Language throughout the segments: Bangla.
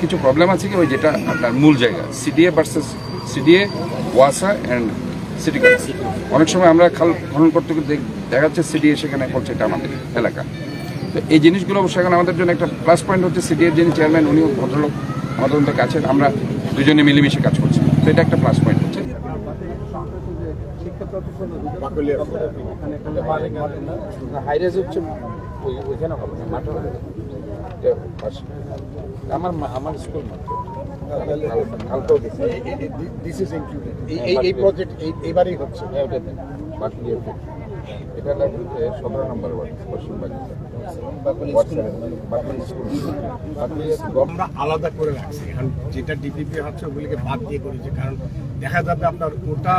কিছু প্রবলেম আছে কি? ওই যেটা আপনার মূল জায়গা সিডিএ ভার্সেস সিডিএ ওয়াসা অ্যান্ড সিটি অনেক সময় আমরা খাল খনন করতে করতে দেখ- দেখা যাচ্ছে সিডিএ সেখানে করছে এটা আমাদের এলাকা। তো এই জিনিসগুলো অবশ্যই সেখানে আমাদের জন্য একটা প্লাস পয়েন্ট হচ্ছে সিডিএর যিনি চেয়ারম্যান উনিও ভদ্রলোক আমাদের মধ্যে কাছের আমরা দুজনে মিলেমিশে কাজ করছি। তো এটা একটা প্লাস পয়েন্ট হচ্ছে। হাইরেজ হচ্ছে ওইখানে হবে না? আমার আমার স্কুল মাঠ দিস ইজ ইনক্লুডেড এই এই প্রজেক্ট এই হচ্ছে। হ্যাঁ এটা লাগবে সতেরো নম্বর ওয়ার্ড পশ্চিম আমরা আলাদা করে রাখছি। এখন যেটা ডিপিপি হচ্ছে ওগুলিকে বাদ দিয়ে করেছে। কারণ দেখা যাবে আপনার ওটা।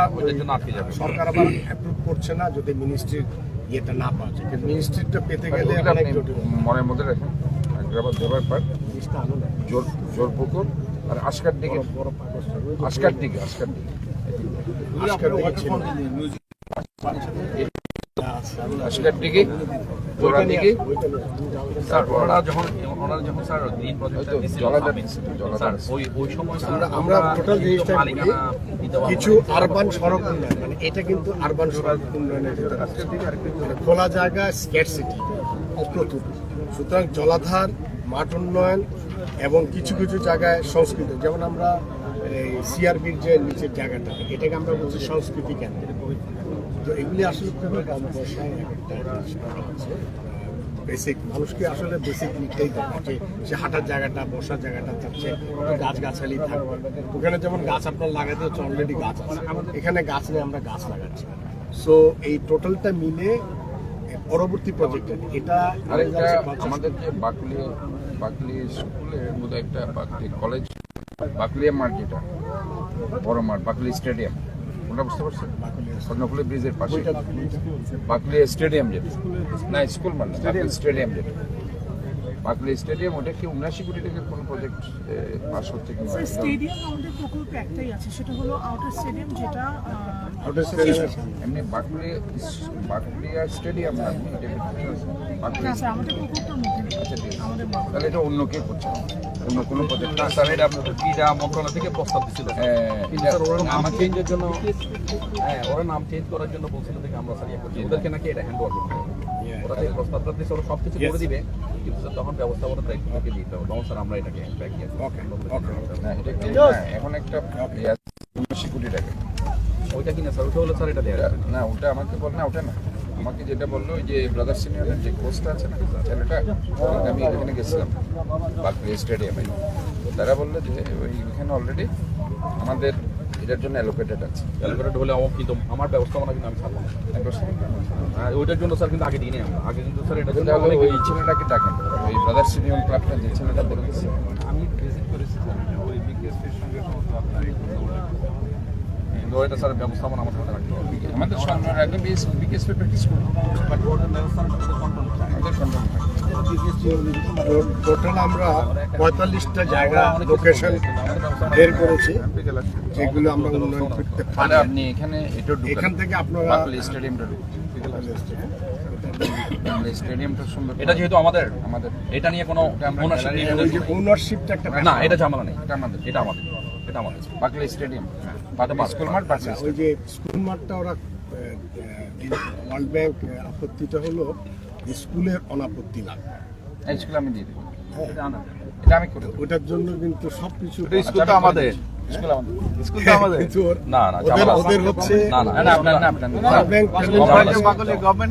সরকার আবার অ্যাপ্রুভ করছে না যদি মিনিস্ট্রির ইয়েটা না পাওয়া যায়। মিনিস্ট্রিটা পেতে গেলে ওটা অনেক জটিল। মনের মধ্যে রাখেন। দেবার আলো না জোর জোরপুকুর আর আজকার দিকে আজকার দিকে আজকার দিকে। আজকের দিকে ছিল। আজকার দিকে জোড়া দিকে। স্যার ওনারা যখন ওনারা যখন স্যার গ্রিন প্রজেক্টটা দিছিল জলাধার আমি- দিচ্ছে, জলাধার। স্যার ওই ওই সময় আমরা আমরা টোটাল জিনিসটা বলি, মালিকানা দিতে পারব কিছু আরবান সড়ক উন্নয়ন মানে এটা কিন্তু আরবান সড়ক উন্নয়নের। মানে খোলা জায়গা স্ক্যারসিটি প্রচুর সুতরাং জলাধার, মাঠ উন্নয়ন এবং কিছু কিছু জায়গায় সংস্কৃতি, যেমন আমরা এই সিআরবির যে নিচের জায়গাটা, এটাকে আমরা বলছি সংস্কৃতি কেন্দ্র। তো এগুলি আসলে খুবই কম পয়সায় বেসিক মানুষকে আসলে বেসিক নিতেই যে সে হাঁটার জায়গাটা, বসার জায়গাটা থাকছে গাছ গাছালি থাকবে ওখানে যেমন গাছ আপনার লাগাতে হচ্ছে অলরেডি গাছ আছে। এখানে গাছ নেই, আমরা গাছ লাগাচ্ছি। সো এই টোটালটা মিলে পরবর্তী প্রজেক্টে এটা আরেকটা আমাদের যে বাকলি বাকলি স্কুলের মধ্যে একটা বাকলি কলেজ বাকলিয়া মাঠ যেটা বড় মাঠ বাকলি স্টেডিয়াম ওটা বুঝতে পারছেন? স্বর্ণকুলি ব্রিজের পাশে। বাকলিয়া স্টেডিয়াম যেটা। না স্কুল মাঠ স্টেডিয়াম স্টেডিয়াম যেটা। বাকলি স্টেডিয়াম ওটা কি উনআশি কোটি টাকার কোনো প্রজেক্ট পাস হচ্ছে কি স্যার স্টেডিয়াম আমাদের প্রকল্পে একটাই আছে সেটা হলো আউটার স্টেডিয়াম যেটা Outer stadium। এমনি বাকলি বাকলিয়া স্টেডিয়াম না? স্যার আমাদের প্রকল্পের মধ্যে আচ্ছা আমাদের তাহলে এটা অন্য কে করছে? অন্য কোনো প্রজেক্ট না, স্যার এটা আপনাদের ক্রীড়া মন্ত্রণালয় থেকে প্রস্তাব দিছিল। কিন্তু স্যার ওরা নাম আমাকে চেঞ্জের জন্য হ্যাঁ ওরা নাম চেঞ্জ করার জন্য বলছিল যে আমরা স্যার ইয়ে করছি। ওদেরকে নাকি এটা হ্যান্ড ওভার করতে হবে। ওরা যে প্রস্তাবটা দিচ্ছে ওরা সব কিছু করে দিবে কিন্তু স্যার তখন দিতে হবে। তখন স্যার আমরা এটাকে. না, এটা এখন একটা ইয়ে আছে, উনআশি কোটি টাকা ওইটা কিনা স্যার? ওটা হলো স্যার এটা দেওয়া না ওটা আমাকে বল না ওটা না। আমাকে যেটা বলল যে ব্রাদার সিনিয়রের যে কোচটা আছে না ছেলেটা আমি এখানে গেছিলাম বাকরি স্টেডিয়ামে তো তারা বলল যে ওইখানে অলরেডি আমাদের এটার জন্য অ্যালোকেটেড আছে। ক্যালকুলেট হলে আমার কিন্তু আমার ব্যবস্থাপনা কিন্তু আমি ছাড়বো না। ওইটার জন্য স্যার কিন্তু আগে দিইনি আমরা। আগে কিন্তু স্যার এটার জন্য ওই ছেলেটাকে ডাকেন ওই ব্রাদার সিনিয়র ক্লাবটা যে ছেলেটা বলে দিচ্ছে আমি ভিজিট করেছি স্যার ওই বিকেএসপির সঙ্গে সমস্ত আপনার এই স্যার ব্যবস্থাপনা আমার সাথে রাখতে হবে। আমাদের সামনে আগে বিএস বিকেএসপি প্র্যাকটিস করব বাট ওদের ব্যবস্থাপনা কন্ট্রোল আমাদের কন্ট্রোল টোটাল আমরা পঁয়তাল্লিশটা জায়গা লোকেশন বের করেছি যেগুলো আমরা উন্নয়ন করতে পারি। আপনি এখানে এটা এখান থেকে আপনারা স্টেডিয়ামটা স্টেডিয়ামটা সুন্দর। এটা যেহেতু আমাদের আমাদের। এটা নিয়ে কোনো ownership নিয়ে ওনারশিপটা একটা না এটা ঝামেলা নেই। এটা আমাদের। এটা আমাদের। এটা আমাদের। বাকলি স্টেডিয়াম। বাকলি স্কুল মাঠ ওই যে স্কুল মাঠটা ওরা ওয়ার্ল্ড ব্যাংক আপত্তিটা হলো স্কুলের অনাপত্তি লাগবে স্কুল আমি দিয়ে দেবো হ্যাঁ। এটা আমি করে ওটার জন্য কিন্তু আমাদের স্কুল আমাদের তো আমাদের না না ওদের ঝামেলা ওদের হচ্ছে না না না না আপনার না আপনার ওয়ার্ল্ড ব্যাংক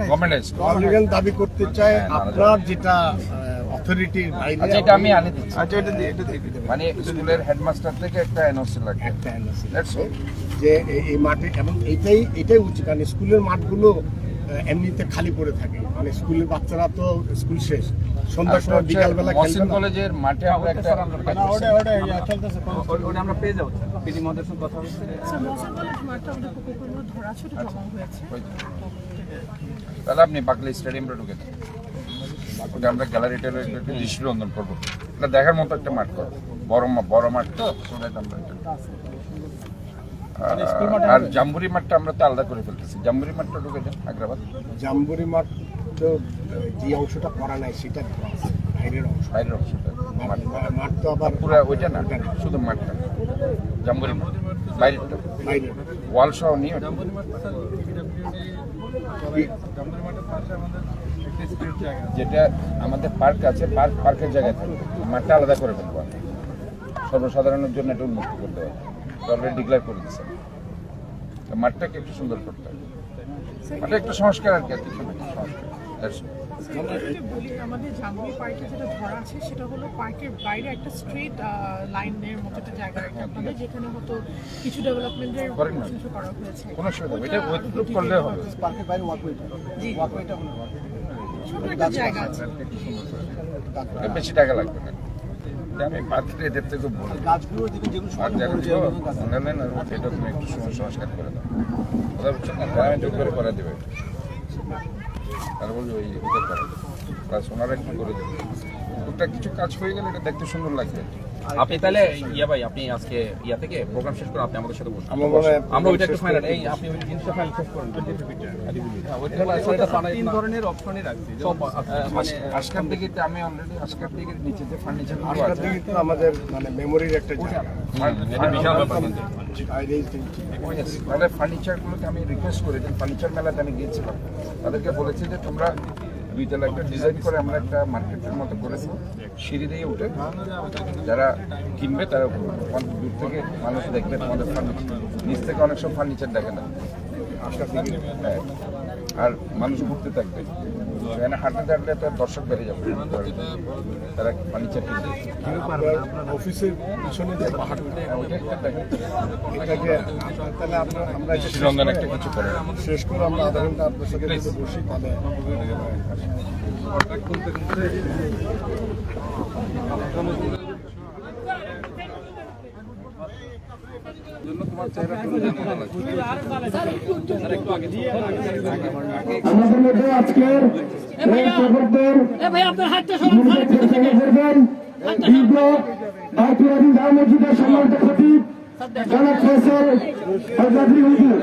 গভর্নমেন্ট স্কুল পাবলিকান দাবি করতে চায় আপনার যেটা অথরিটির বাইরে আচ্ছা এটা আমি আনি দিচ্ছি আচ্ছা এটা দিয়ে এটা দিয়ে মানে স্কুলের হেডমাস্টার থেকে একটা এনওসি লাগবে একটা NOC দ্যাটস অল যে এই- মাঠে এবং এটাই এটাই উচিত কারণ স্কুলের মাঠগুলো এমনিতে খালি পড়ে থাকে। মানে স্কুলের বাচ্চারা তো স্কুল শেষ। সন্ধ্যার সময় বিকালবেলা মহসিন। কলেজের মাঠে আমরা একটা ওটা আমরা পেয়ে যাব পিডি মহাদের সঙ্গে কথা হচ্ছে। স্যার মহসেন কলেজ মাঠটা আমাদের প্রকল্পের মধ্যে ধরা ছোট জমা হয়েছে? তাহলে আপনি বাকলি স্টেডিয়ামটা ঢুকে দেন ওটা আমরা গ্যালারিটার একটু দৃষ্টিরঞ্জন করব। এটা দেখার মতো একটা মাঠ করব বড় বড় মাঠ তো that আমরা আহ, আর জাম্বুরি মাঠটা আমরা তো আলাদা করে ফেলতেছি। জাম্বুরি মাঠটা ঢুকে যান আগ্রাবাদ জাম্বুরি মাঠ তো যে অংশটা করা নাই সেটা বাইরের অংশ। বাইরের অংশটা মাঠ তো আবার পুরো ওইটা না শুধু মাঠটা। জাম্বুরি মাঠ। বাইরেরটা বাইরে ওয়াল সহ নিয়ে ওটা। যেটা আমাদের পার্ক আছে পার্ক পার্কের জায়গায় থাকবে মাঠটা আলাদা করে ফেলব। সর্বসাধারণের জন্য এটা উন্মুক্ত করতে হবে। অলরেডি ডিক্লেয়ার করে মাঠটাকে একটু সুন্দর করতে হবে। মাঠটা একটু সংস্কার আর কি আর কিছু সংস্কার। বলি আমাদের পার্কে যেটা ধরা আছে সেটা হলো পার্কের বাইরে একটা স্ট্রিট লাইনের মতো একটা জায়গা আপনাদের যেখানে হয়তো কিছু ডেভেলপমেন্টের করেন করা হয়েছে। কোনো অসুবিধা এটা ওয়েটপ্রুফ করলে হবে। পার্কের বাইরে ওয়াকওয়েটা জি। ওয়াকওয়েটা হলো। ছোট একটা জায়গা আছে। বেশি টাকা লাগবে না। আমি পাত্রে এদের থেকে বলি। এটা তুমি একটু সংস্কার করে দাও। কথা বুঝছ না গ্রামে যোগ করে করে দেবে। আর বলব ওই ওটা করা ওনারা একটু করে দেবে? ওটা কিছু কাজ হয়ে গেলে এটা দেখতে সুন্দর লাগবে। আপনি তাহলে ইয়া ভাই আপনি আজকে ইয়া থেকে প্রোগ্রাম শেষ করে আপনি আমাদের সাথে বসুন। আমার মনে আমরা ওইটা একটু ফাইনাল এই আপনি ওই জিনিসটা ফাইনাল শেষ করেন। হ্যাঁ, ওইটা আসলে এটা তিন ধরনের অপশনই রাখছি। সব মানে আজকাল দিকে আমি অলরেডি আজকাল দিকে নিচে যে ফার্নিচার আজকের দিকে তো আমাদের মানে মেমোরির একটা জায়গা। বিশাল ব্যাপার তাহলে ফার্নিচারগুলোকে আমি রিকোয়েস্ট করি ফার্নিচার মেলাতে আমি গিয়েছিলাম। তাদেরকে বলেছি যে তোমরা দুইতলা একটা ডিজাইন করে আমরা একটা মার্কেটের মতো করেছি। সিঁড়ি দিয়ে উঠে যারা কিনবে তারা অনেক দূর থেকে মানুষ দেখবে তোমাদের ফার্নিচার নিচ থেকে অনেক সব ফার্নিচার দেখে না। আর মানুষ ঘুরতে থাকবে। সেখানে হাঁটতে থাকলে তো দর্শক বেড়ে যাবে। তারা ফার্নিচার কিনবে আপনার অফিসের পিছনে যে পাহাড়টা এটাকে তাহলে আমরা একটা কিছু করে। শেষ করে আমরা আধা ঘণ্টা আপনার সাথে বসি তাহলে কন্ট্যাক্ট করতে এই খবরদার ভাই আপনার হাতটা সমান খারাপ করে থেকে করবেন দীর্ঘ ভারতীয় জামা মসজিদের সম্মানিত খতিব জনাব ফয়সাল আজাদি হুজুর।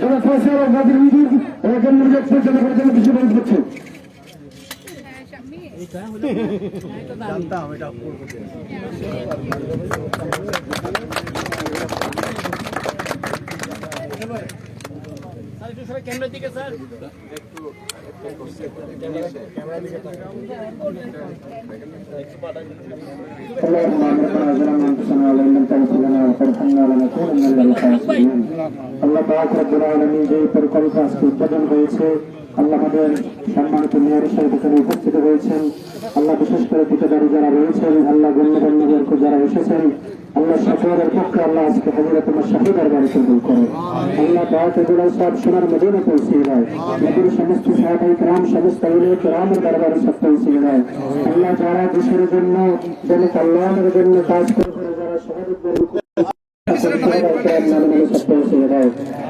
জনাব ফয়সাল আজাদি হুজুর এরকম নির্দেশ পরিচালনা করার জন্য কিছু বলতে করছেন যে পরিকল্পনা আজকে উৎপাদন হয়েছে আল্লাহ উপস্থিত হয়েছেন আল্লাহ বিশেষ করে যারা রয়েছেন, আল্লাহ গণ্যগণ্য যারা এসেছেন আল্লাহ সকলের পক্ষে আল্লাহ আজকে হাজিরা তোমার শাহিদার বাড়ি কবুল করে আল্লাহ দাওয়াতগুলো সব সোনার মদিনা পৌঁছে দেয়। নদীর সমস্ত সাহাবাই রাম সমস্ত উলিয়ে রামের দরবারে সব পৌঁছে দেয়। আল্লাহ যারা দেশের জন্য জনকল্যাণের জন্য কাজ করে করে যারা শহীদদের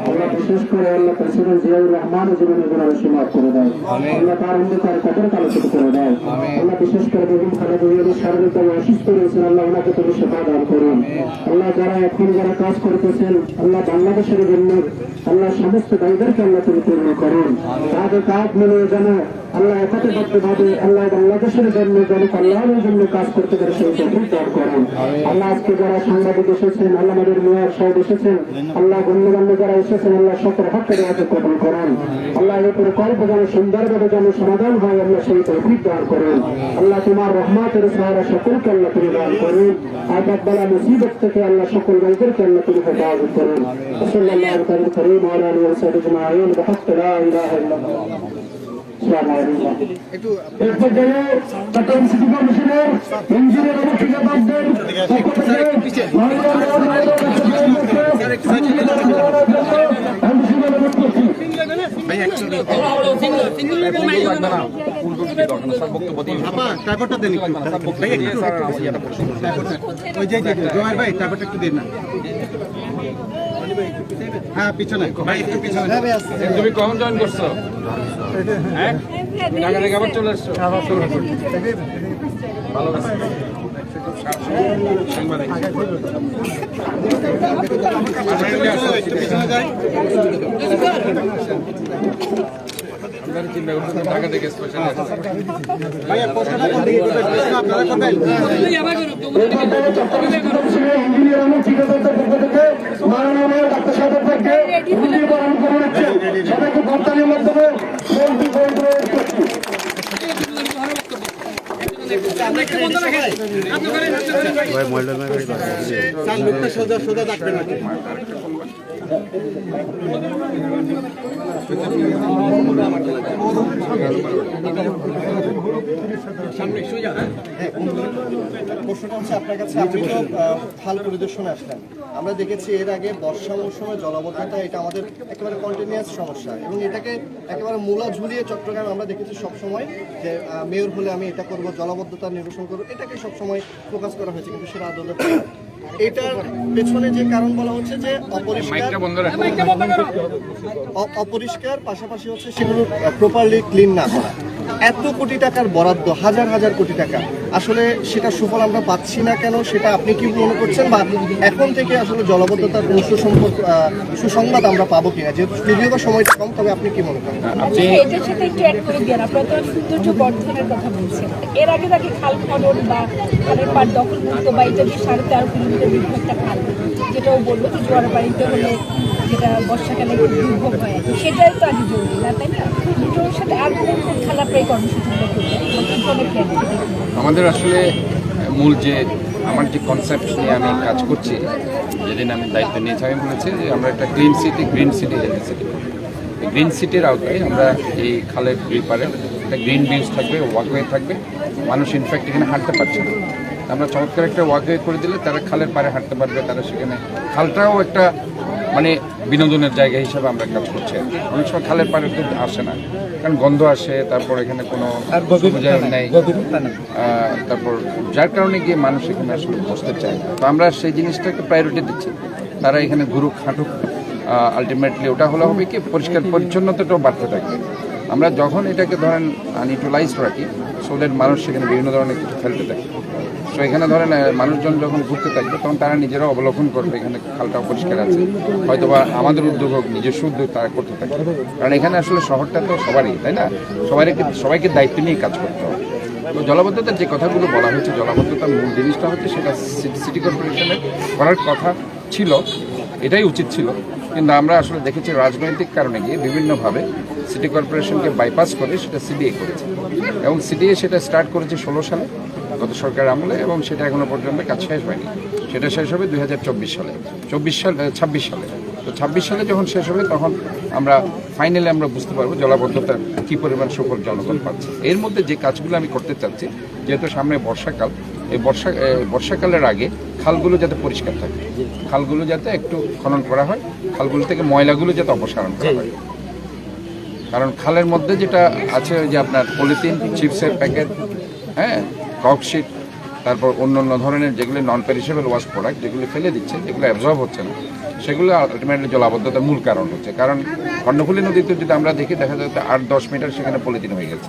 আল্লাহ বিশেষ করে আল্লাহ প্রেসিডেন্ট জিয়াউর রহমান জীবনের গুণার সীমাত করে দেয়। আল্লাহ তার অন্ধকার কদর কালোচিত করে দেয়। আল্লাহ বিশেষ করে বেগম খালেদা জিয়ার শারীরিকভাবে অসুস্থ রয়েছেন আল্লাহ ওনাকে তুমি সেবা দান করুন। আল্লাহ যারা এখন যারা কাজ করতেছেন আল্লাহ বাংলাদেশের জন্য আল্লাহ সমস্ত দায়ীদেরকে আল্লাহ তুমি পূর্ণ করুন। তাদের কাজ মিলে যেন আল্লাহ একতাবদ্ধভাবে আল্লাহ বাংলাদেশের জন্য জনকল্যাণের জন্য কাজ করতে পারে সেই তৌফিক দান করুন। আল্লাহ আজকে যারা সাংবাদিক এসেছেন আল্লাহ আমাদের মেয়র সাহেব এসেছেন আল্লাহ গণ্যমান্য যারা এসেছেন আল্লাহ সকল হকের হাতে কবল করুন আল্লাহ এই প্রকল্প যেন সুন্দরভাবে যেন সমাধান হয় আল্লাহ সেই তৌফিক দান করুন আল্লাহ তোমার রহমাতের সাহারা সকলকে আল্লাহ তুমি দান করুন আজাদ বালা মুসিবত থেকে আল্লাহ সকল ভাইদেরকে আল্লাহ তুমি হেফাজত করুন সাল্লাল্লাহু আলাইহি করিম ওয়া আলা আলিহি ওয়া সাহবিহি আজমাইন বিহাক্কি লা ইলাহা ইল্লাল্লাহ চট্টগ্রাম সিটি কমিশনের ইঞ্জিনিয়ার এবং ঠিকাদারদের পক্ষ থেকে হ্যাঁ পিছনে তুমি কখন জয়েন করছ হ্যাঁ ঢাকা থেকে আবার চলে ভালো আছে সাংবাদিক একটু পিছনে যাই ঢাকা থেকে স্পেশালি দিকে করবেন প্রশ্ন আপনারা করবেন ইঞ্জিনিয়ার এবং ঠিকাদারদের পক্ষ থেকে মাননীয় ডাক্তার সাহেবের থেকে ইঞ্জিনিয়ার বরণ করে নিচ্ছেন সবাইকে করতালির মাধ্যমে সোজা পরিদর্শনে আসলেন আমরা দেখেছি এর আগে বর্ষা মৌসুমে জলাবদ্ধতা এটা আমাদের একেবারে কন্টিনিউয়াস সমস্যা এবং এটাকে একেবারে মূলা ঝুলিয়ে চট্টগ্রামে আমরা দেখেছি সবসময় যে মেয়র হলে আমি এটা করব করব জলাবদ্ধতা নিরসন করো এটাকে সবসময় ফোকাস করা হয়েছে কিন্তু সেটা আদৌ এটার পেছনে যে কারণ বলা হচ্ছে যে অপরিষ্কার অপরিষ্কার পাশাপাশি হচ্ছে সেগুলো প্রপারলি ক্লিন না করা। এত কোটি টাকার বরাদ্দ হাজার হাজার কোটি টাকা। আসলে সেটা সুফল আমরা পাচ্ছি না কেন সেটা আপনি কি মনে করছেন? বা এখন থেকে আসলে জলবদ্ধতার কোনো সুসম্পর্ক সুসংবাদ আমরা পাবো কিনা? যেহেতু যদিও বা সময়টা কম তবে আপনি কি মনে করেন? আপনি এটার সাথে একটু অ্যাড করে দিয়ে আপনারা তো সৌন্দর্য বর্ধনের কথা বলছেন। এর আগে তাকে খাল খনন বা খালের পাড় দখল মুক্ত বা এটা যে সাড়ে তেরো কিলোমিটার দীর্ঘ একটা খাল যেটাও বলল যে জোয়ার বাড়িতে হলে যেটা বর্ষাকালে দুর্ভোগ হয়, সেটাই তো জরুরি, না তাই না? দুটোর সাথে আর কোন আমাদের আসলে মূল যে, আমার যে কনসেপ্ট নিয়ে আমি কাজ করছি, যেদিন আমি দায়িত্ব নিয়েছি, আমি বলেছি যে আমরা একটা clean city green city healthy city green সিটির আওতায় আমরা এই খালের দুই পারে একটা গ্রিন বিচ থাকবে ওয়াকওয়ে থাকবে। মানুষ ইনফ্যাক্ট এখানে হাঁটতে পারছে না। আমরা চমৎকার একটা ওয়াকওয়ে করে দিলে তারা খালের পারে হাঁটতে পারবে, তারা সেখানে খালটাও একটা মানে বিনোদনের জায়গা হিসাবে আমরা কাজ করছি। অনেক সময় খালের পানি তো আসে না। কারণ গন্ধ আসে তারপর এখানে কোনো নেই। তারপর যার কারণে গিয়ে মানুষ এখানে আসলে বসতে চায় তো আমরা সেই জিনিসটাকে প্রায়োরিটি দিচ্ছি। তারা এখানে ঘুরুক হাঁটুক। আলটিমেটলি ওটা হলে হবে কি? পরিষ্কার পরিচ্ছন্নতাটাও বাড়তে থাকবে। আমরা যখন এটাকে ধরেন আনইউটিলাইজ রাখি সোদের মানুষ সেখানে বিভিন্ন ধরনের কিছু ফেলতে থাকে। সো এখানে ধরেন মানুষজন যখন ঘুরতে থাকবে, তখন তারা নিজেরাও অবলোকন করবে, এখানে খালটা পরিষ্কার আছে। হয়তো বা আমাদের উদ্যোগ হোক, নিজস্ব উদ্যোগ তারা করতে থাকে। কারণ এখানে আসলে শহরটা তো সবারই, তাই না? সবাইকে সবাইকে দায়িত্ব নিয়ে কাজ করতে হবে। তো জলাবদ্ধতার যে কথাগুলো বলা হয়েছে, জলাবদ্ধতার মূল জিনিসটা হচ্ছে সেটা সিটি- সিটি কর্পোরেশনের করার কথা ছিল, এটাই উচিত ছিল। কিন্তু আমরা আসলে দেখেছি রাজনৈতিক কারণে গিয়ে বিভিন্নভাবে সিটি কর্পোরেশনকে বাইপাস করে সেটা সিডিএ করেছে। এবং সিডিএ সেটা স্টার্ট করেছে ষোলো সালে গত সরকার আমলে এবং সেটা এখনও পর্যন্ত কাজ শেষ হয়নি। সেটা শেষ হবে দুই হাজার চব্বিশ সালে। চব্বিশ সালে ছাব্বিশ সালে। তো ছাব্বিশ সালে যখন শেষ হবে তখন আমরা ফাইনালি আমরা বুঝতে পারব জলাবদ্ধতার কী পরিমাণ সুফল জনগণ পাচ্ছে। এর মধ্যে যে কাজগুলো আমি করতে চাচ্ছি, যেহেতু সামনে বর্ষাকাল এই বর্ষা বর্ষাকালের আগে খালগুলো যাতে পরিষ্কার থাকে। খালগুলো যাতে একটু খনন করা হয়, খালগুলো থেকে ময়লাগুলো যাতে অপসারণ করা হয়। কারণ খালের মধ্যে যেটা আছে যে আপনার পলিথিন, চিপসের প্যাকেট হ্যাঁ ককশিট তারপর অন্য অন্য ধরনের যেগুলো নন পেরিসেবল ওয়াশ প্রোডাক্ট যেগুলো ফেলে দিচ্ছে, যেগুলো অ্যাবজর্ব হচ্ছে না, সেগুলো আলটিমেটলি জলাবদ্ধতার মূল কারণ হচ্ছে। কারণ কর্ণফুলী নদীতে যদি আমরা দেখি, দেখা যাচ্ছে আট, দশ মিটার সেখানে পলিথিন হয়ে গেছে।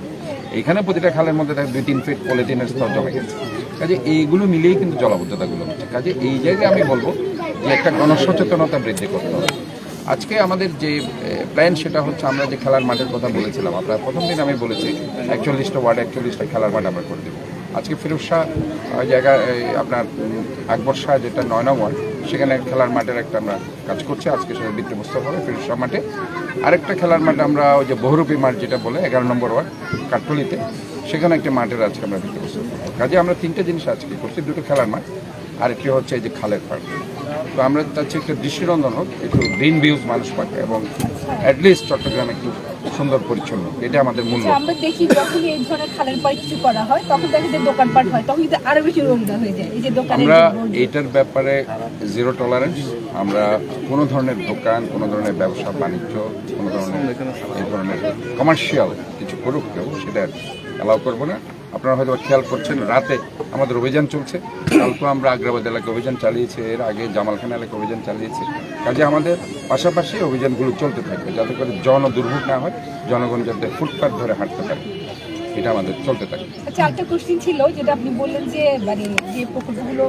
এইখানে প্রতিটা খালের মধ্যে দেখা দুই, তিন ফিট পলিথিনের স্তর জমে গেছে। কাজে এইগুলো মিলিয়েই কিন্তু জলাবদ্ধতাগুলো হচ্ছে। কাজে এই জায়গায় আমি বলব যে একটা গণসচেতনতা বৃদ্ধি করতে হবে। আজকে আমাদের যে প্ল্যান সেটা হচ্ছে আমরা যে খেলার মাঠের কথা বলেছিলাম, আপনার প্রথম দিন আমি বলেছি, একচল্লিশটা ওয়ার্ড একচল্লিশটা খেলার মাঠ আমরা করে দেবো। আজকে ফিরোজ শাহ জায়গা আপনার আকবর শাহ যেটা নয় নম্বর সেখানে খেলার মাঠের একটা আমরা কাজ করছি। আজকে সেটা ভিত্তিপ্রস্তর হবে ফিরোজ শাহ মাঠে। আরেকটা খেলার মাঠ আমরা ওই যে বহুরূপী মাঠ যেটা বলে, এগারো নম্বর ওয়ার্ড কাঠটলিতে সেখানে একটা মাঠের আজকে আমরা ভিত্তিপ্রস্তর করব। কাজে আমরা তিনটে জিনিস আজকে করছি দুটো খেলার মাঠ আর একটি হচ্ছে এই যে খালের পার্ক তো আমরা চাচ্ছি একটু দৃষ্টিরঞ্জন হোক একটু গ্রিন ভিউজ মানুষ পাক এবং অ্যাটলিস্ট চট্টগ্রাম একটু সুন্দর পরিচ্ছন্ন এটা আমাদের মূল আচ্ছা, আমরা দেখি যখন এই ধরনের খালের পরে কিছু করা হয় তখন দেখি যে দোকানপাট হয় তখন কিন্তু আরও বেশি রোগদা হয়ে যায় এই যে দোকানে আমরা এইটার ব্যাপারে জিরো টলারেন্স আমরা কোনো ধরনের দোকান কোনো ধরনের ব্যবসা বাণিজ্য কোনো ধরনের এই ধরনের কমার্শিয়াল কিছু করুক কেউ সেটা অ্যালাউ করব না। আপনারা হয়তো খেয়াল করছেন, রাতে আমাদের অভিযান চলছে। কালকে আমরা আগ্রাবাদ এলাকায় অভিযান চালিয়েছি, এর আগে জামালখানা এলাকায় অভিযান চালিয়েছি। কাজে আমাদের পাশাপাশি অভিযানগুলো চলতে থাকবে, যাতে করে জন দুর্ভোগ না হয়, জনগণ যাতে ফুটপাথ ধরে হাঁটতে পারে। এটা আমাদের চলতে থাকবে। আচ্ছা একটা কোশ্চেন ছিল, যেটা আপনি বললেন যে মানে যে প্রকল্পগুলো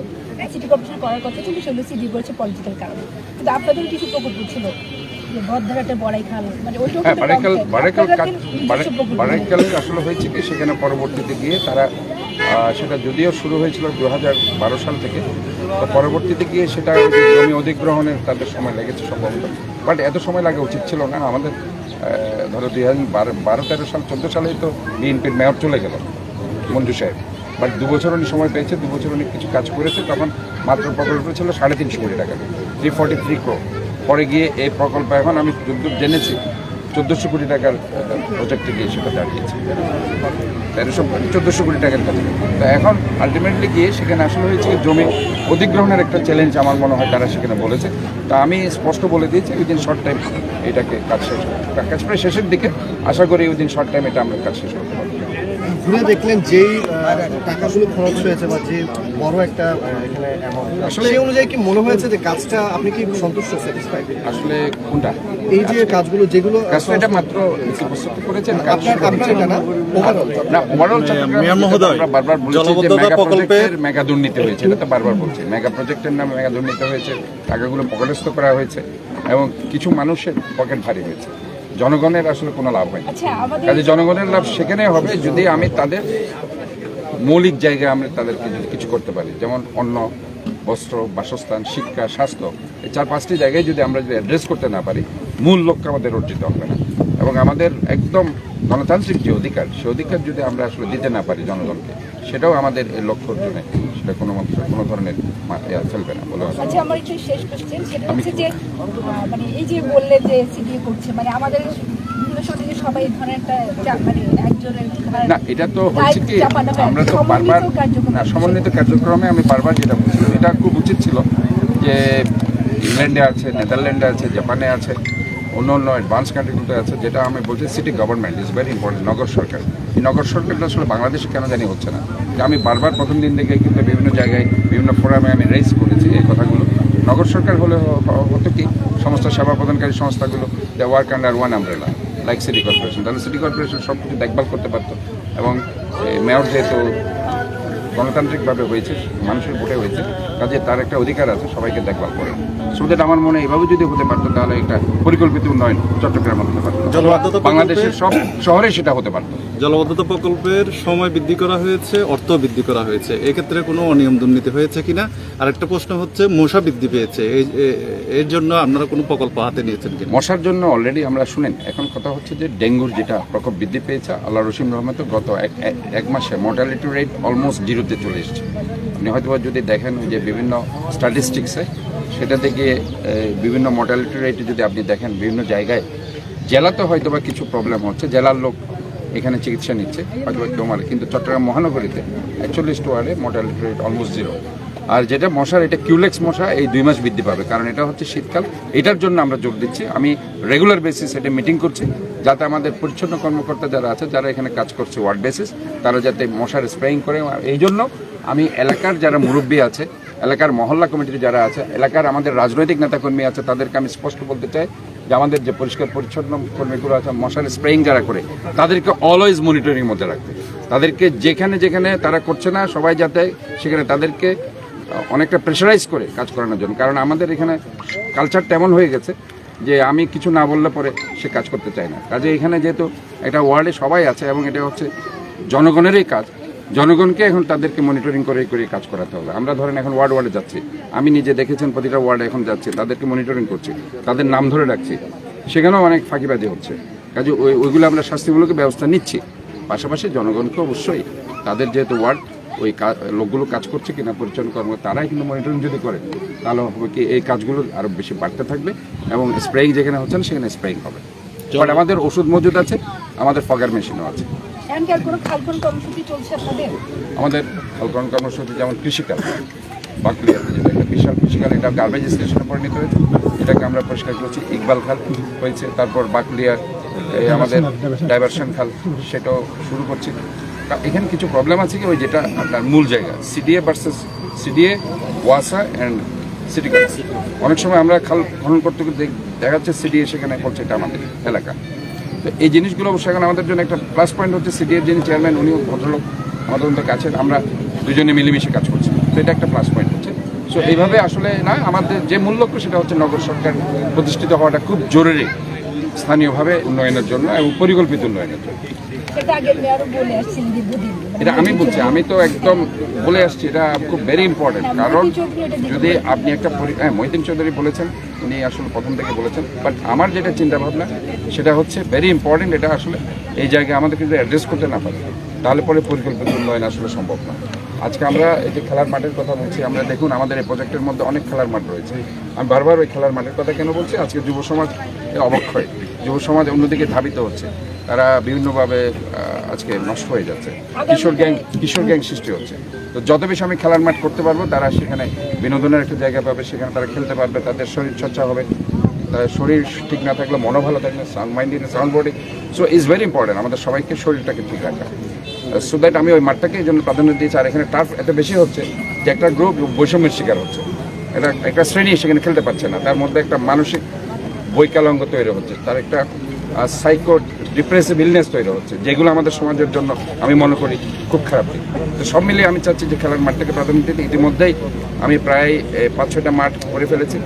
সিটি কর্পোরেশন করার কথা ছিল সেগুলো সিডি করেছে পলিটিক্যাল কারণে। কিন্তু আপনাদের কিছু প্রকল্প ছিল। মানে হ্যাঁ আসলে হয়েছে কি সেখানে পরবর্তীতে গিয়ে তারা সেটা যদিও শুরু হয়েছিল দু হাজার বারো সাল থেকে তো পরবর্তীতে গিয়ে সেটা জমি অধিগ্রহণের তাদের সময় লেগেছে সম্ভবত। বাট এত সময় লাগা উচিত ছিল না আমাদের ধরো দুই হাজার বারো বারো তেরো সাল চোদ্দ সালেই তো বিএনপির মেয়র চলে গেল মঞ্জু সাহেব। বাট দু বছর উনি সময় পেয়েছে দু বছর উনি কিছু কাজ করেছে তখন মাত্র প্রকল্প ছিল সাড়ে তিনশো কোটি টাকা। থ্রি ফর্টি থ্রি ক্রো পরে গিয়ে এই প্রকল্প এখন আমি যদ্দূর জেনেছি, চোদ্দোশো কোটি টাকার প্রজেক্টে গিয়ে সেটা দাঁড়িয়েছে। তেরোশো, চোদ্দোশো কোটি টাকার কাছে তো এখন আলটিমেটলি গিয়ে সেখানে আসলে হয়েছে কি, জমি অধিগ্রহণের একটা চ্যালেঞ্জ আমার মনে হয় তারা সেখানে বলেছে। তা আমি স্পষ্ট বলে দিয়েছি ওই দিন শর্ট টাইম এটাকে কাজ শেষ কাজ প্রায় শেষের দিকে, আশা করি উইদিন শর্ট টাইম এটা আমরা কাজ শেষ করতে পারব। ঘুরে দেখলেন যেই টাকাগুলো খরচ হয়েছে বা যে বড় একটা এখানে আসলে- সেই অনুযায়ী কি মনে হয়েছে যে কাজটা আপনি কি সন্তুষ্ট স্যাটিসফাইড আসলে কোনটা? এই যে কাজগুলো যেগুলো এটা মাত্র করেছেন কাজ আপনার আপনার না? ওভারঅল না ওভারঅল চট্টগ্রাম আমরা বারবার বলেছি যে প্রকল্পের- মেগা দুর্নীতি হয়েছে এটা তো বারবার বলছি। মেগা প্রজেক্টের নামে মেগা দুর্নীতি হয়েছে টাকাগুলো পকেটস্থ করা হয়েছে এবং কিছু মানুষের পকেট ভারী হয়েছে। জনগণের আসলে কোনো লাভ হয় আচ্ছা কাজে জনগণের লাভ সেখানে হবে যদি আমি তাদের মৌলিক জায়গায় আমরা তাদেরকে যদি কিছু করতে পারি যেমন অন্ন বস্ত্র বাসস্থান শিক্ষা স্বাস্থ্য এই চার পাঁচটি জায়গায় যদি আমরা যদি অ্যাড্রেস করতে না পারি মূল লক্ষ্য আমাদের অর্জিত হবে না। এবং আমাদের একদম গণতান্ত্রিক যে অধিকার সে অধিকার যদি আমরা আসলে দিতে না পারি জনগণকে সেটাও আমাদের এই লক্ষ্য অর্জনে সেটা কোনো মন্ত্র কোনো ধরনের ফেলবে না বলে আচ্ছা আমার একটু শেষ কোশ্চেন সেটা হচ্ছে যে মানে এই যে বললেন যে সিডিএ করছে মানে আমাদের সবাই একটা মানে একজনের না এটা তো হচ্ছে কি। আমরা তো বারবার না সমন্বিত কার্যক্রমে আমি বারবার যেটা বলছি এটা খুব উচিত ছিল যে ইংল্যান্ডে আছে নেদারল্যান্ডে আছে জাপানে আছে অন্য অন্য অ্যাডভান্স কান্ট্রিগুলোতে আছে যেটা আমি বলছি city government is very important নগর সরকার। এই নগর সরকারটা আসলে বাংলাদেশে কেন জানি হচ্ছে না। আমি বারবার প্রথম দিন থেকে কিন্তু বিভিন্ন জায়গায়, বিভিন্ন ফোরামে আমি রেজ করেছি এই কথাগুলো। নগর সরকার হলে হতো কি? সমস্ত সেবা প্রদানকারী সংস্থাগুলো they work under one umbrella like city corporation তাহলে সিটি কর্পোরেশন সব কিছু দেখভাল করতে পারতো। এবং মেয়র যেহেতু গণতান্ত্রিকভাবে হয়েছে, মানুষের ভোটে হয়েছে, কাজে তার একটা অধিকার আছে, সবাইকে দেখভাল করে সুদের আমার মনে হয় এভাবে যদি হতে পারতো তাহলে একটা পরিকল্পিত উন্নয়ন চট্টগ্রামে হতে পারতো। জলবদ্ধতা বাংলাদেশের সব শহরে সেটা হতে পারতো। জলবদ্ধতা প্রকল্পের সময় বৃদ্ধি করা হয়েছে অর্থ বৃদ্ধি করা হয়েছে। এক্ষেত্রে কোনো অনিয়ম দুর্নীতি হয়েছে কিনা? আর একটা প্রশ্ন হচ্ছে মশা বৃদ্ধি পেয়েছে। এই- এর জন্য আপনারা কোনো প্রকল্প হাতে নিয়েছেন কিনা? মশার জন্য অলরেডি আমরা শুনেন। এখন কথা হচ্ছে যে ডেঙ্গুর যেটা প্রকোপ বৃদ্ধি পেয়েছে আল্লাহ রসিম রহমত গত এক- এক- এক মাসে মর্টালিটি রেট অলমোস্ট জিরোতে চলে এসেছে। আপনি হয়তো যদি দেখেন যে বিভিন্ন স্ট্যাটিস্টিক্সে সেটা থেকে বিভিন্ন মর্টালিটি রেটে যদি আপনি দেখেন বিভিন্ন জায়গায় জেলাতে হয়তো বা কিছু প্রবলেম হচ্ছে, জেলার লোক এখানে চিকিৎসা নিচ্ছে, হয়তো বা কেউ মারে কিন্তু চট্টগ্রাম মহানগরীতে একচল্লিশ ওয়ার্ডে মর্টালিটি রেট অলমোস্ট জিরো আর যেটা মশার, এটা কিউলেক্স মশা, এই দুই মাস বৃদ্ধি পাবে। কারণ এটা হচ্ছে শীতকাল, এটার জন্য আমরা জোর দিচ্ছি। আমি রেগুলার বেসিস এটা মিটিং করছি, যাতে আমাদের পরিচ্ছন্ন কর্মকর্তা যারা আছে, যারা এখানে কাজ করছে ওয়ার্ড বেসিস তারা যাতে মশার স্প্রেইং করে। এই জন্য আমি এলাকার যারা মুরব্বী আছে এলাকার মহল্লা কমিটির যারা আছে, এলাকার আমাদের রাজনৈতিক নেতাকর্মী আছে, তাদেরকে আমি স্পষ্ট বলতে চাই যে আমাদের যে পরিষ্কার পরিচ্ছন্ন কর্মীগুলো আছে, মশার স্প্রেইং যারা করে, তাদেরকে অলওয়েজ মনিটরিং মধ্যে রাখতে তাদেরকে যেখানে যেখানে তারা করছে না, সবাই যাতে সেখানে তাদেরকে অনেকটা প্রেশারাইজ করে কাজ করানোর জন্য। কারণ আমাদের এখানে কালচারটা এমন হয়ে গেছে যে আমি কিছু না বললে পরে সে কাজ করতে চায় না। কাজে এখানে যেহেতু একটা ওয়ার্ডে সবাই আছে এবং এটা হচ্ছে জনগণেরই কাজ জনগণকে এখন তাদেরকে মনিটরিং করে করে কাজ করাতে হবে। আমরা ধরেন এখন ওয়ার্ড ওয়ার্ডে যাচ্ছি। আমি নিজে দেখেছেন প্রতিটা ওয়ার্ডে এখন যাচ্ছি তাদেরকে মনিটরিং করছি তাদের নাম ধরে রাখছি। সেখানেও অনেক ফাঁকিবাজি হচ্ছে। কাজে ওই ওইগুলো আমরা শাস্তিমূলক ব্যবস্থা নিচ্ছি। পাশাপাশি জনগণকে অবশ্যই তাদের যেহেতু ওয়ার্ড ওই লোকগুলো কাজ করছে কিনা পরিচালনা কর্ম তারাই কিন্তু মনিটরিং যদি করে তাহলে হবে কি এই কাজগুলো আরও বেশি বাড়তে থাকবে এবং স্প্রেইং যেখানে হচ্ছে না সেখানে স্প্রেইং হবে। বাট আমাদের ওষুধ মজুদ আছে আমাদের ফগার মেশিনও আছে। এমনকি আর কোনো কর্মসূচি আমাদের ফলকরণ কর্মসূচি যেমন কৃষিকাল বাকলিয়াতে যেটা একটা বিশাল কৃষিকাল এটা গার্বেজ স্টেশনে পরিণত হয়েছে, এটাকে আমরা পরিষ্কার করেছি, ইকবাল খাল হয়েছে, তারপর বাকলিয়ার আমাদের ডাইভারশন খাল, সেটাও শুরু করছি। এখানে কিছু প্রবলেম আছে কি? ওই যেটা আপনার মূল জায়গা সিডিএ ভার্সেস সিডিএ ওয়াসা অ্যান্ড সিটি অনেক সময় আমরা খাল খনন করতে দেখা যাচ্ছে সিডিএ সেখানে করছে এটা আমাদের এলাকা। তো এই জিনিসগুলো এখন আমাদের জন্য একটা প্লাস পয়েন্ট হচ্ছে সিডিএর যিনি চেয়ারম্যান উনিও ভদ্রলোক আমাদের মধ্যে কাছে আমরা দুজনে মিলেমিশে কাজ করছি। তো এটা একটা প্লাস পয়েন্ট হচ্ছে। সো এইভাবে আসলে না, আমাদের যে মূল লক্ষ্য সেটা হচ্ছে নগর সরকার প্রতিষ্ঠিত হওয়াটা খুব জরুরি স্থানীয়ভাবে উন্নয়নের জন্য এবং পরিকল্পিত উন্নয়নের জন্য। এটা দীর্ঘদিন এটা আমি বলছি আমি তো একদম বলে আসছি এটা খুব ভেরি ইম্পর্টেন্ট কারণ যদি আপনি একটা হ্যাঁ মহিদিন চৌধুরী বলেছেন উনি আসলে প্রথম থেকে বলেছেন। বাট আমার যেটা চিন্তা ভাবনা সেটা হচ্ছে ভেরি ইম্পর্টেন্ট এটা আসলে এই জায়গায় আমাদেরকে যদি অ্যাড্রেস করতে না পারি তাহলে পরে পরিকল্পিত উন্নয়ন আসলে সম্ভব না। আজকে আমরা এই যে খেলার মাঠের কথা বলছি আমরা দেখুন আমাদের এই প্রজেক্টের মধ্যে অনেক খেলার মাঠ রয়েছে। আমি বারবার ওই খেলার মাঠের কথা কেন বলছি? আজকে যুব সমাজ অবক্ষয়। যুব সমাজ অন্যদিকে ধাবিত হচ্ছে। তারা বিভিন্নভাবে আজকে নষ্ট হয়ে যাচ্ছে। কিশোর গ্যাং কিশোর গ্যাং সৃষ্টি হচ্ছে। তো যত বেশি আমি খেলার মাঠ করতে পারব, তারা সেখানে বিনোদনের একটা জায়গা পাবে, সেখানে তারা খেলতে পারবে, তাদের শরীর চর্চা হবে। তাদের শরীর ঠিক না থাকলে মনো ভালো থাকবে sound mind in sound body so is very important আমাদের সবাইকে শরীরটাকে ঠিক রাখা। সো দ্যাট আমি ওই মাঠটাকে এই জন্য প্রাধান্য দিয়েছি, আর এখানে টার্ফ এত বেশি হচ্ছে যে একটা গ্রুপ বৈষম্যের শিকার হচ্ছে। এটা একটা শ্রেণি সেখানে খেলতে পারছে না। তার মধ্যে একটা মানসিক বৈকলঙ্গ তৈরি হচ্ছে, তার একটা সাইকো ডিপ্রেসিভ ইলনেস তৈরি হচ্ছে, যেগুলো আমাদের সমাজের জন্য আমি মনে করি খুব খারাপ দিক। তো সব মিলিয়ে আমি চাচ্ছি যে খেলার মাঠটাকে প্রাধান্য দিতে। ইতিমধ্যেই আমি প্রায় পাঁচ ছয়টা মাঠ করে ফেলেছি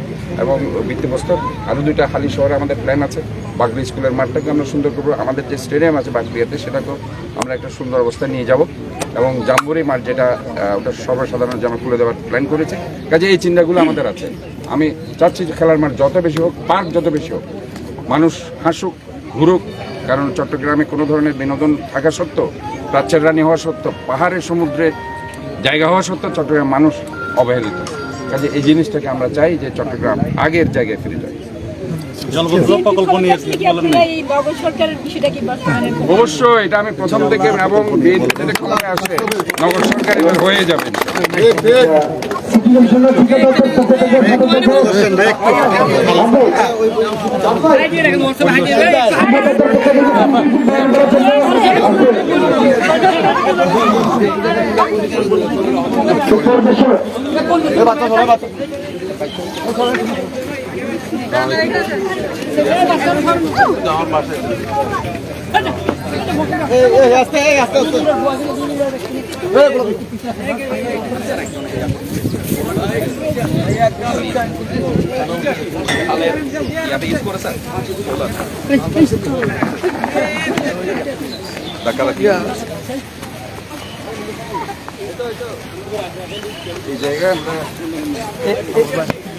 এবং ভিত্তিপ্রস্তর। আরও দুইটা হালি শহরে আমাদের প্ল্যান আছে, বাগরি স্কুলের মাঠটাকে আমরা সুন্দর করব। আমাদের যে স্টেডিয়াম আছে বাগরিয়াতে, সেটাকেও আমরা একটা সুন্দর অবস্থায় নিয়ে যাব। এবং জাম্বুরি মাঠ যেটা ওটা সর্বসাধারণ যে আমরা খুলে দেওয়ার প্ল্যান করেছে। কাজে এই চিন্তাগুলো আমাদের আছে। আমি চাচ্ছি যে খেলার মাঠ যত বেশি হোক, পার্ক যত বেশি হোক, মানুষ হাসুক, ঘুরুক, কারণ চট্টগ্রামে কোনো ধরনের বিনোদন থাকা সত্ত্বেও, প্রাচ্যের রানী হওয়া সত্ত্বেও, পাহাড়ের সমুদ্রে জায়গা হওয়া সত্ত্বেও চট্টগ্রাম মানুষ অবহেলিত। কাজে এই জিনিসটাকে আমরা চাই যে চট্টগ্রাম আগের জায়গায় ফিরে যায়। অবশ্যই এটা আমি প্রথম থেকে এবং বিএনপি ক্ষমতায় আসে নগর সরকার এবার হয়ে যাবে। ইয়াতে ইউজ করেছেন এই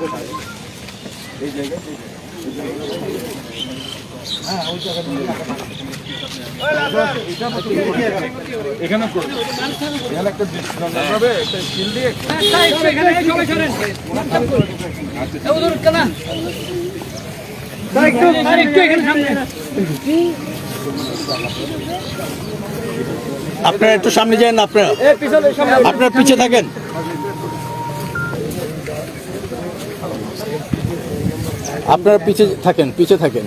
আপনি অন্য জায়গায় এখানে এখানে একটা হবে একটা স্কিল দিয়ে। আপনারা একটু সামনে যান, আপনারা। আপনারা পিছিয়ে থাকেন। আপনারা পিছে থাকেন পিছে থাকেন।